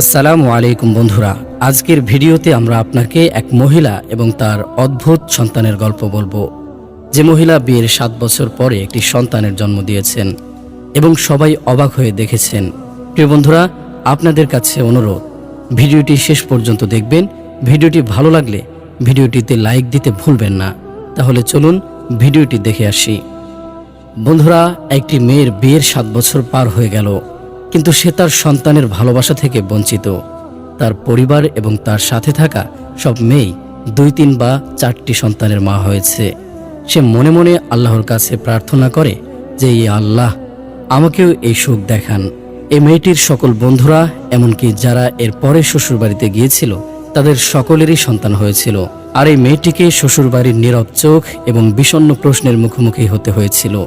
আসসালামু আলাইকুম বন্ধুরা। আজকের ভিডিওতে আমরা আপনাকে এক মহিলা এবং তার অদ্ভুত সন্তানের গল্প বলব। যে মহিলা বিয়ের সাত বছর পরে একটি সন্তানের জন্ম দিয়েছেন এবং সবাই অবাক হয়ে দেখেছেন। প্রিয় বন্ধুরা, আপনাদের কাছে অনুরোধ, ভিডিওটি শেষ পর্যন্ত দেখবেন। ভিডিওটি ভালো লাগলে ভিডিওটিতে লাইক দিতে ভুলবেন না। তাহলে চলুন ভিডিওটি দেখে আসি। বন্ধুরা, একটি মেয়ের বিয়ের সাত বছর পার হয়ে গেল। কিন্তু সে তার সন্তানের ভালোবাসা থেকে বঞ্চিত। তার পরিবার এবং তার সাথে থাকা সব মেয়েই দুই তিন বা চারটি সন্তানের মা হয়েছে। সে মনে মনে আল্লাহর কাছে প্রার্থনা করে যে এই আল্লাহ, আমাকেও এই সুখ দেখান। এই মেয়েটির সকল বন্ধুরা, এমনকি যারা এর পরে শ্বশুরবাড়িতে গিয়েছিল, তাদের সকলেরই সন্তান হয়েছিল। আর এই মেয়েটিকে শ্বশুরবাড়ির নীরব চোখ এবং বিষণ্ণ প্রশ্নের মুখোমুখি হতে হয়েছিল।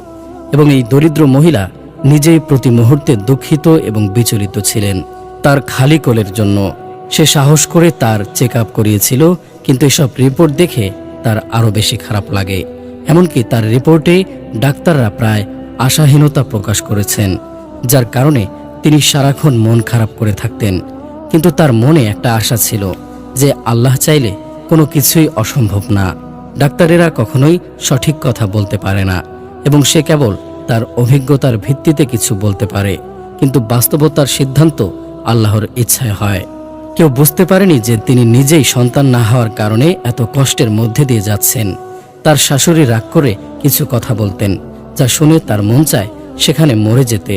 এবং এই দরিদ্র মহিলা নিজেই প্রতি মুহূর্তে দুঃখিত এবং বিচলিত ছিলেন। তার খালি কোলের জন্য সে সাহস করে তার চেক আপ করিয়েছিল, কিন্তু এসব রিপোর্ট দেখে তার আরও বেশি খারাপ লাগে। এমনকি তার রিপোর্টে ডাক্তাররা প্রায় আশাহীনতা প্রকাশ করেছেন, যার কারণে তিনি সারাক্ষণ মন খারাপ করে থাকতেন। কিন্তু তার মনে একটা আশা ছিল যে আল্লাহ চাইলে কোনো কিছুই অসম্ভব না। ডাক্তারেরা কখনোই সঠিক কথা বলতে পারে না, এবং সে কেবল তার অভিজ্ঞতার ভিত্তিতে কিছু বলতে পারে, কিন্তু বাস্তবতার সিদ্ধান্ত আল্লাহর ইচ্ছায় হয়। কেউ বুঝতে পারেনি যে তিনি নিজেই সন্তান না হওয়ার কারণে এত কষ্টের মধ্যে দিয়ে যাচ্ছেন। তার শাশুড়ি রাগ করে কিছু কথা বলতেন, যা শুনে তার মন চায় সেখানে মরে যেতে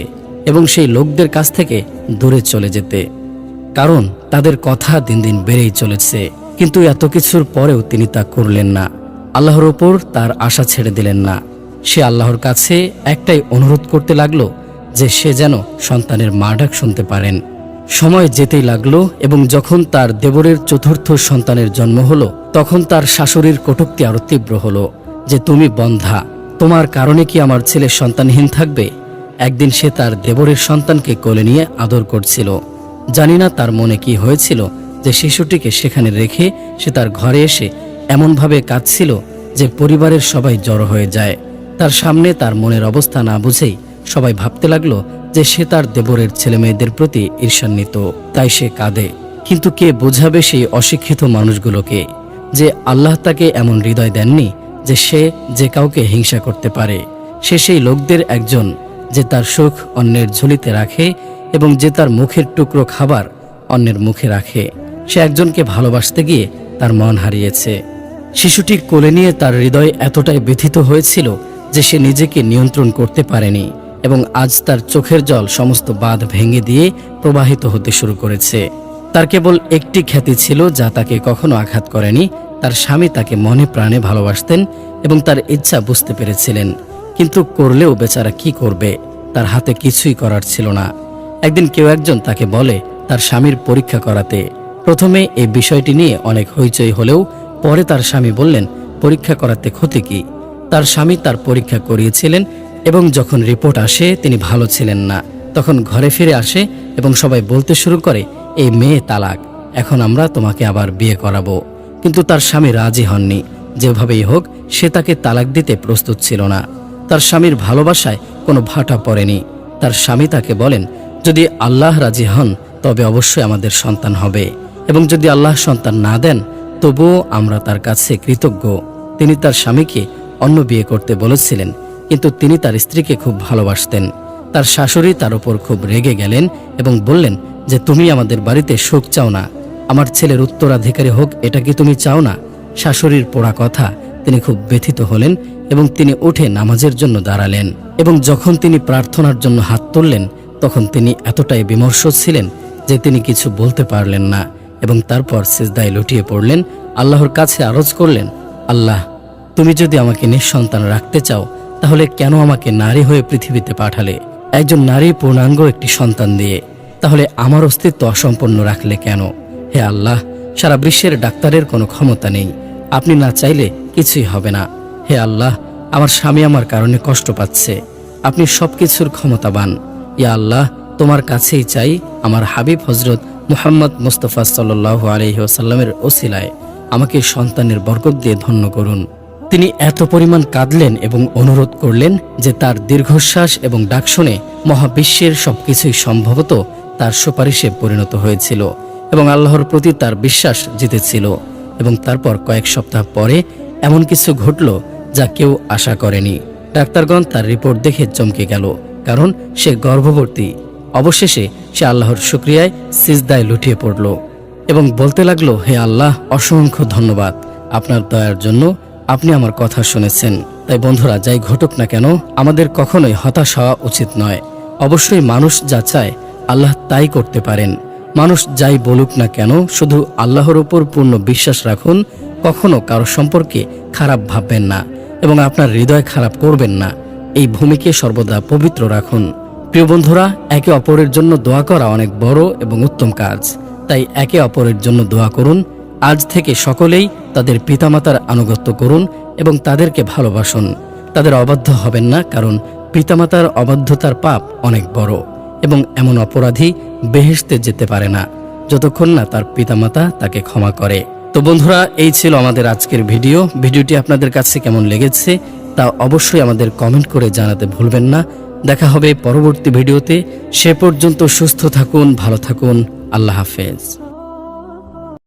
এবং সেই লোকদের কাছ থেকে দূরে চলে যেতে। কারণ তাদের কথা দিন দিন বেড়েই চলেছে, কিন্তু এত কিছুর পরেও তিনি তা করলেন না। আল্লাহর ওপর তার আশা ছেড়ে দিলেন না। সে আল্লাহর কাছে একটাই অনুরোধ করতে লাগল যে সে যেন সন্তানের মা ডাক শুনতে পারেন। সময় যেতেই লাগল এবং যখন তার দেবরের চতুর্থ সন্তানের জন্ম হলো, তখন তার শাশুড়ির কটুক্তি আরও তীব্র হলো যে, তুমি বন্ধা, তোমার কারণে কি আমার ছেলে সন্তানহীন থাকবে? একদিন সে তার দেবরের সন্তানকে কোলে নিয়ে আদর করছিল। জানি না তার মনে কি হয়েছিল যে, শিশুটিকে সেখানে রেখে সে তার ঘরে এসে এমনভাবে কাঁদছিল যে, পরিবারের সবাই জড়ো হয়ে যায়। তার সামনে তার মনের অবস্থা না বুঝেই সবাই ভাবতে লাগল যে সে তার দেবরের ছেলেমেয়েদের প্রতি ঈর্ষান্বিত। তাই সে কাঁদে। কিন্তু কে বোঝাবে সেই অশিক্ষিত মানুষগুলোকে যে আল্লাহ তাকে এমন হৃদয় দেননি যে সে যে কাউকে হিংসা করতে পারে। সে সেই লোকদের একজন যে তার সুখ অন্যের ঝুলিতে রাখে এবং যে তার মুখের টুকরো খাবার অন্যের মুখে রাখে। সে একজনকে ভালোবাসতে গিয়ে তার মন হারিয়েছে। শিশুটি কোলে নিয়ে তার হৃদয় এতটাই ব্যথিত হয়েছিল যে সে নিজেকে নিয়ন্ত্রণ করতে পারেনি এবং আজ তার চোখের জল সমস্ত বাঁধ ভেঙে দিয়ে প্রবাহিত হতে শুরু করেছে। তার কেবল একটি খ্যাতি ছিল যা তাকে কখনো আঘাত করেনি। তার স্বামী তাকে মনে প্রাণে ভালোবাসতেন এবং তার ইচ্ছা বুঝতে পেরেছিলেন। কিন্তু করলেও বেচারা কি করবে? তার হাতে কিছুই করার ছিল না। একদিন কেউ একজন তাকে বলে, তার স্বামীর পরীক্ষা করাতে। প্রথমে এই বিষয়টি নিয়ে অনেক হইচই হলেও পরে তার স্বামী বললেন, পরীক্ষা করাতে ক্ষতি কি? তার স্বামী তার পরীক্ষা করিয়েছিলেন এবং যখন রিপোর্ট আসে, তিনি ভালো ছিলেন না। তখন ঘরে ফিরে আসে এবং সবাই বলতে শুরু করে, এই মেয়ে তালাক, এখন আমরা তোমাকে আবার বিয়ে করাবো। কিন্তু তার স্বামী রাজি হননি। যেভাবেই হোক, সে তাকে তালাক দিতে প্রস্তুত ছিল না। তার স্বামীর ভালোবাসায় কোনো ভাটা পড়েনি। তার স্বামী তাকে বলেন, যদি আল্লাহ রাজি হন, তবে অবশ্যই আমাদের সন্তান হবে। এবং যদি আল্লাহ সন্তান না দেন, তবুও আমরা তার কাছে কৃতজ্ঞ। তিনি তার স্বামীকে অন্য বিয়ে করতে বলেছিলেন, কিন্তু তিনি তার স্ত্রীকে খুব ভালোবাসতেন। তার শাশুড়ি তার উপর খুব রেগে গেলেন এবং বললেন যে, তুমি আমাদের বাড়িতে সুখ চাও না। আমার ছেলের উত্তরাধিকারী হোক, এটা কি তুমি চাও না? শাশুড়ির পোড়া কথা তিনি খুব ব্যথিত হলেন এবং তিনি উঠে নামাজের জন্য দাঁড়ালেন এবং যখন তিনি প্রার্থনার জন্য হাত তুললেন, তখন তিনি এতটাই বিমর্ষ ছিলেন যে, তিনি কিছু বলতে পারলেন না এবং তারপর সিজদায় লুটিয়ে পড়লেন, আল্লাহর কাছে আরজ করলেন, আল্লাহ তুমি যদি আমাকে নিঃসন্তান রাখতে চাও, তাহলে কেন আমাকে নারী হয়ে পৃথিবীতে পাঠালে? একজন নারী পূর্ণাঙ্গ একটি সন্তান দিয়ে, তাহলে আমার অস্তিত্ব অসম্পন্ন রাখলে কেন? হে আল্লাহ, সারা বিশ্বের ডাক্তারের কোনো ক্ষমতা নেই। আপনি না চাইলে কিছুই হবে না। হে আল্লাহ, আমার স্বামী আমার কারণে কষ্ট পাচ্ছে। আপনি সব কিছুর ক্ষমতাবান। ইয়া আল্লাহ, তোমার কাছেই চাই আমার হাবিব হজরত মুহাম্মদ মুস্তফা সাল্লাহ আলহি ওসিলায় আমাকে সন্তানের বরকত দিয়ে ধন্য করুন। তিনি এত পরিমাণ কাঁদলেন এবং অনুরোধ করলেন যে তার দীর্ঘশ্বাস এবং ডাক শুনে মহাবিশ্বের সবকিছুই সম্ভবত তার সুপারিশে পরিণত হয়েছিল এবং আল্লাহর প্রতি তার বিশ্বাস জিতেছিল এবং তারপর কয়েক সপ্তাহ পরে এমন কিছু ঘটল যা কেউ আশা করেনি। ডাক্তারগণ তার রিপোর্ট দেখে চমকে গেল, কারণ সে গর্ভবতী। অবশেষে সে আল্লাহর শুক্রিয়ায় সিজদায় লুটিয়ে পড়ল এবং বলতে লাগল, হে আল্লাহ, অসংখ্য ধন্যবাদ। আপনার দয়ার জন্য আপনি আমার কথা শুনেছেন। তাই বন্ধুরা, যাই ঘটুক না কেন, আমাদের কখনোই হতাশ হওয়া উচিত নয়। অবশ্যই মানুষ যা চায়, আল্লাহ তাই করতে পারেন। মানুষ যাই বলুক না কেন, শুধু আল্লাহর উপর পূর্ণ বিশ্বাস রাখুন, কখনো কারও সম্পর্কে খারাপ ভাববেন না এবং আপনার হৃদয় খারাপ করবেন না। এই ভূমিকে সর্বদা পবিত্র রাখুন। প্রিয় বন্ধুরা, একে অপরের জন্য দোয়া করা অনেক বড় এবং উত্তম কাজ। তাই একে অপরের জন্য দোয়া করুন আজ থেকে সকলেই তাদের পিতামাতার আনুগত্য করুন এবং তাদেরকে ভালোবাসুন। তাদের অবাধ্য হবেন না, কারণ পিতামাতার অবাধ্যতার পাপ অনেক বড় এবং এমন অপরাধী বেহেশতে যেতে পারে না, যতক্ষণ না তার পিতামাতা তাকে ক্ষমা করে। তো বন্ধুরা, এই ছিল আমাদের আজকের ভিডিও। ভিডিওটি আপনাদের কাছে কেমন লেগেছে তা অবশ্যই আমাদের কমেন্ট করে জানাতে ভুলবেন না। দেখা হবে পরবর্তী ভিডিওতে। সে পর্যন্ত সুস্থ থাকুন, ভালো থাকুন। আল্লাহ হাফেজ।